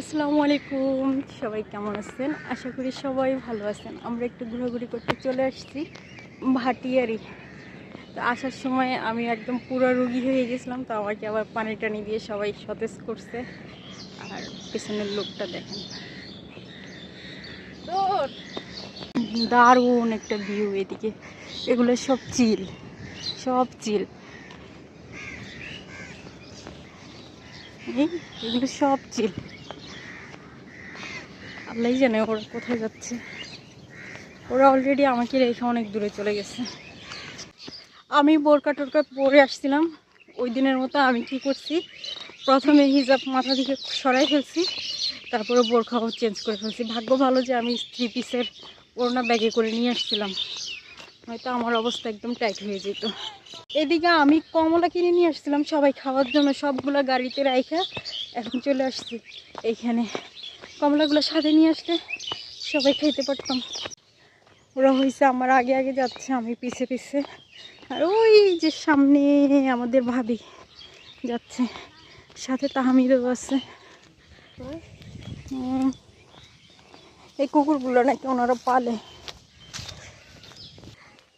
আসসালামু আলাইকুম, সবাই কেমন আছেন? আশা করি সবাই ভালো আছেন। আমরা একটু ঘোরাঘুরি করতে চলে আসছি ভাটিয়ারি। তো আসার সময় আমি একদম পুরো রুগী হয়ে গেছিলাম, তো আমাকে আবার পানি টানি দিয়ে সবাই সতেজ করছে। আর পেছনের লোকটা দেখেন। দারুণ একটা ভিউ এদিকে। এগুলো সব চিল সব চিল। এগুলো সব চিল। আল্লাহ জানে ওরা কোথায় যাচ্ছে। ওরা অলরেডি আমাকে রেখে অনেক দূরে চলে গেছে। আমি বোরকা টোরকা পরে আসছিলাম। ওই দিনের মতো আমি কি করছি, প্রথমে হিজাব মাথা থেকে সরাই ফেলছি, তারপরে বোরখাও চেঞ্জ করে ফেলছি। ভাগ্য ভালো যে আমি থ্রি পিসের ওড়না ব্যাগে করে নিয়ে আসছিলাম। হয়তো আমার অবস্থা একদম টাইট হয়ে যেত। এদিকে আমি কমলা কিনে নিয়ে আসছিলাম সবাই খাওয়ার জন্য, সবগুলো গাড়িতে রাইখা এখন চলে আসছি। এইখানে কমলাগুলো সাথে নিয়ে আসলে সবাই খেতে পারতাম। ওরা হয়েছে আমার আগে আগে যাচ্ছে, আমি পিছে পিছে। আর ওই যে সামনে আমাদের ভাবি যাচ্ছে, সাথে তাহামিদও আছে। এই কুকুরগুলো নাকি ওনারা পালে।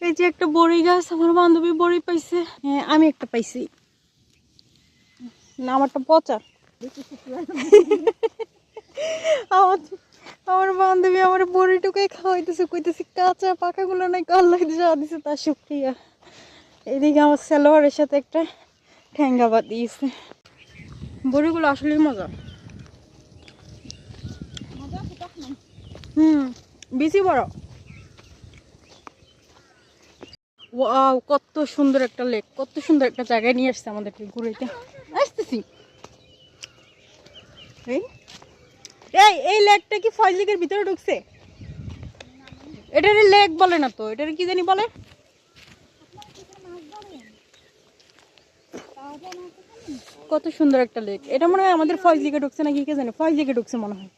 এই যে একটা বড়ি গাছ, আমার বান্ধবী বড়ি পাইছে। হ্যাঁ আমি একটা পাইছি। না আমারটা পচা। আমার বান্ধবী আমার বড়ি বড়িটুকুই খাওয়াইতেছে, কইতেছে কাঁচা পাকাগুলো নাই কাল্লাই যা দিছে তার শুক্রিয়া। এদিকে আমার সালোয়ারের সাথে একটা ঠ্যাঙ্গা বাদ দিয়েছে। বড়িগুলো আসলেই মজা। হুম, বেশি বড়। ওয়াও, কত সুন্দর একটা লেক, কত সুন্দর একটা জায়গায় নিয়ে আসছে আমাদেরকে ঘুরাইতে। আসতেছি। এই এই এই লেকটা কি ফয়েজ লেকের ভিতরে ঢুকছে? এটার লেক বলে না তো এটার কি জানি বলে? কত সুন্দর একটা লেক। এটা মনে হয় আমাদের ফয়েজ লেকে ঢুকছে নাকি কে জানে? ফয়েজ লেকে ঢুকছে মনে হয়।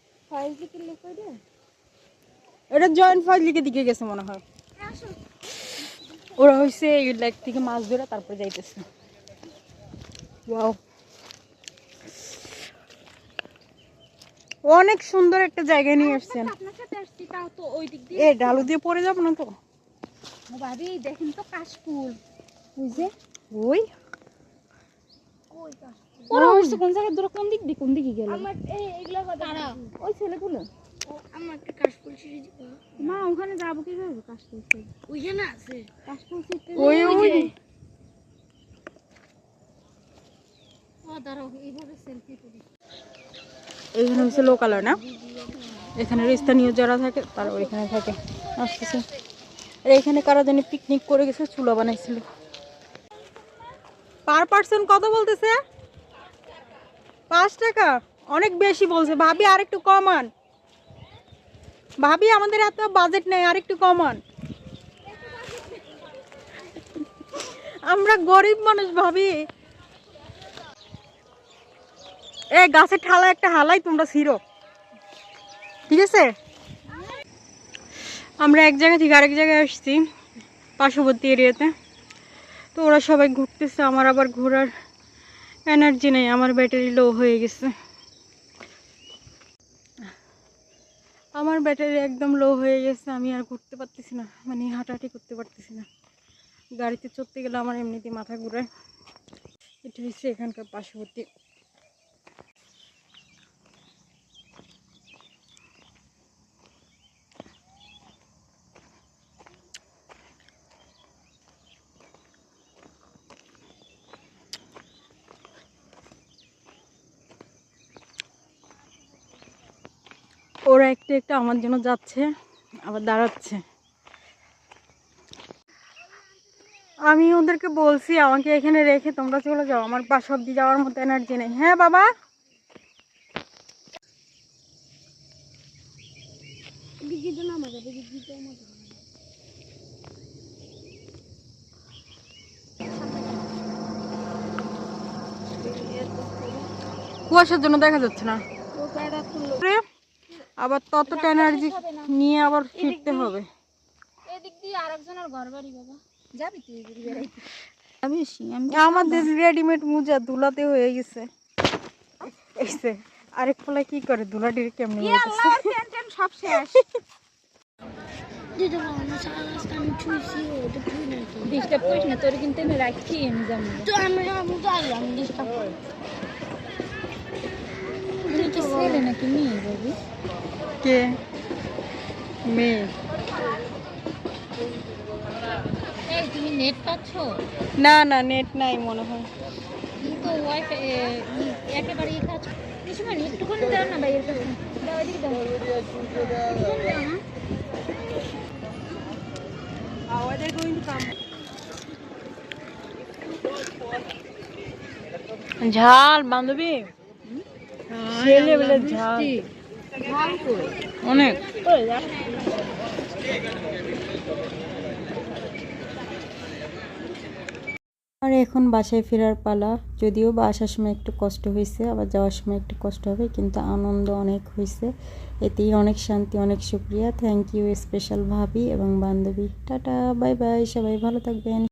এটা জয়েন্ট ফয়েজ লেকের দিকে গেছে মনে হয়। ওরা হয়েছে এই লেক থেকে মাছ ধরে তারপরে যাইতেছে। ওয়াও। অনেক সুন্দর একটা জায়গায় নিয়ে আসছেন। আপনার তাও তো ওই দিক দিয়ে। এ ডালু দিয়ে পড়ে যাব না তো? ভাবি দেখেন তো কাশফুল। ওই যে ওই। কাশফুল। ওরা হচ্ছে কোন জায়গায় দূরে কোন দিক দিয়ে কোন দিকে গেল? আমার এই এগুলা দাঁড়া ওই ছেলেগুলো? আমার একটা কাশফুল মা ওখানে যাব কীভাবে কাশফুল ওইখানে আছে। কাশফুল সিঁড়ি ওই ওই ও দাঁড়াও এইভাবে সেলফি এখানে হচ্ছে লোকালয় না? এখানে স্থানীয় যারা থাকে, তারা ওইখানে থাকে। আসতেছে। আর এখানে কারা জানি পিকনিক করে গেছে, চুলা বানাইছিল। পার পার্সন কত বলতেছে? পাঁচ টাকা? অনেক বেশি বলছে। ভাবি আর একটু কমান। ভাবি, আমাদের এত বাজেট নেই আর একটু কমান। আমরা গরিব মানুষ, ভাবি। এ, গাছের ঠালা একটা হালাই, তোমরা ছিড়ো। ঠিক আছে? আমরা এক জায়গা থেকে আরেক জায়গায় আসছি, পার্শ্ববর্তী এরিয়াতে। তো ওরা সবাই ঘুরতেছে, আমার আবার ঘোরার এনার্জি নেই, আমার ব্যাটারি লো হয়ে গেছে। আমার ব্যাটারি একদম লো হয়ে গেছে, আমি আর ঘুরতে পারতেছি না মানে হাঁটাহাঁটি করতে পারতেছি না। গাড়িতে চড়তে গেলে আমার এমনিতেই মাথা ঘুরায়। এটা হচ্ছে এখানকার পার্শ্ববর্তী ওরা একটু একটু আমার জন্য যাচ্ছে আবার দাঁড়াচ্ছে। আমি ওদেরকে বলছি আমাকে এখানে রেখে তোমরা চলে যাও। আমার পাশ অব্দি যাওয়ার মতো এনার্জি নেই। হ্যাঁ বাবা? কুয়াশার জন্য দেখা যাচ্ছে না। আবার ততটা এনার্জি নিয়ে আবার ফিরতে হবে। এদিক দিয়ে আরেকজনের ঘর বাড়ি বাবা। যাবি তুই এদিকে বেড়াইতে? আমি আমাদের রেডিমেড মোজা ধুলাতে হয়ে গেছে। আরেক ফলায় কি করে দুলাডির কেমনে সব শেষ। ডিস্টার্ব করিস না তোর কিন্তু আমি রাখি আমি যাব তো আমি আমি তো ডিস্টার্ব করে। তুমি ছেলে নাকি মেয়ে বাবু কে? মেয়ে এই তুমি নেট পাচ্ছ? না না নেট নাই মনে হয়। ওয়াইফাই একেবারে এই কাজ কিছু একটুখানি দাও না ভাইয়ের কাছে দাও এদিকে দাও। একটুখানি দাও না ঝাল বান্ধবী লেভেলের ঝাল। অনেক। আর এখন বাসায় ফেরার পালা। যদিও বা আসার সময় একটু কষ্ট হয়েছে, আবার যাওয়ার সময় একটু কষ্ট হবে, কিন্তু আনন্দ অনেক হয়েছে। এতেই অনেক শান্তি, অনেক শুক্রিয়া। থ্যাংক ইউ স্পেশাল ভাবি এবং বান্ধবী। টাটা বাই বাই সবাই ভালো থাকবেন।